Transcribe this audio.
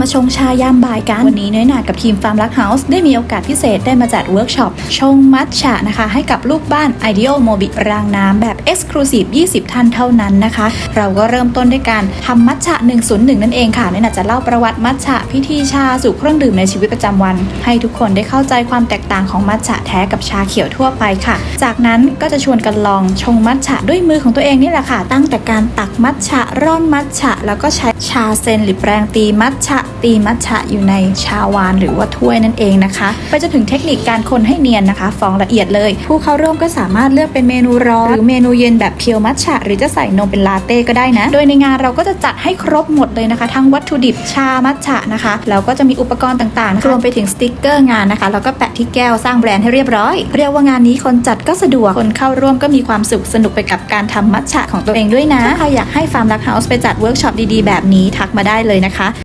มาชงชายามบ่ายกัน วันนี้น้อยหนากับทีมฟาร์มลักเฮาส์ได้มีโอกาสพิเศษได้มาจัดเวิร์กช็อปชงมัทฉะนะคะ ให้กับลูกบ้าน Ideal m o b i รางน้ำแบบ Exclusive 20 ท่านเท่านั้นนะคะ เราก็เริ่มต้นด้วยการทำมัทฉะ 101 นั่นเองค่ะน้อยหนาจะเล่าประวัติมัทฉะพิธีชาสู่เครื่องดื่มในชีวิตประจำวัน ให้ทุกคนได้เข้าใจความแตกต่างของมัทฉะแท้กับชาเขียวทั่วไปค่ะ จากนั้นก็จะชวนกันลองชงมัทฉะด้วยมือของตัวเองนี่แหละค่ะ ตั้งแต่การตักมัทฉะร่อนมัทฉะแล้วก็ใช้ชาเซนหรือแปรงตีมัทฉะตีมัทฉะอยู่ในชาวานหรือว่าถ้วยนั่นเองนะคะ ไปจนถึงเทคนิคการคนให้เนียนนะคะฟองละเอียดเลย ผู้เข้าร่วมก็สามารถเลือกเป็นเมนูร้อนหรือเมนูเย็นแบบเพียวมัทฉะหรือจะใส่นมเป็นลาเต้ก็ได้นะ โดยในงานเราก็จะจัดให้ครบหมดเลยนะคะ ทั้งวัตถุดิบชามัทฉะนะคะแล้วก็จะมีอุปกรณ์ต่างๆะะรวมไปถึงสติกเกอร์งานนะคะแล้วก็แปะที่แก้วสร้างแบรนด์ให้เรียบร้อย เรียกว่างานนี้คนจัดก็สะดวกคนเข้าร่วมก็มีความสุขสนุกไปกับการทำมัทฉะของตัวเองด้วยนะถ้าใครอยากให้ฟาร์มลักเฮาส์ไปจัดเวิร์กช็อปดีๆแบบนี้ทักมาได้เลยนะคะ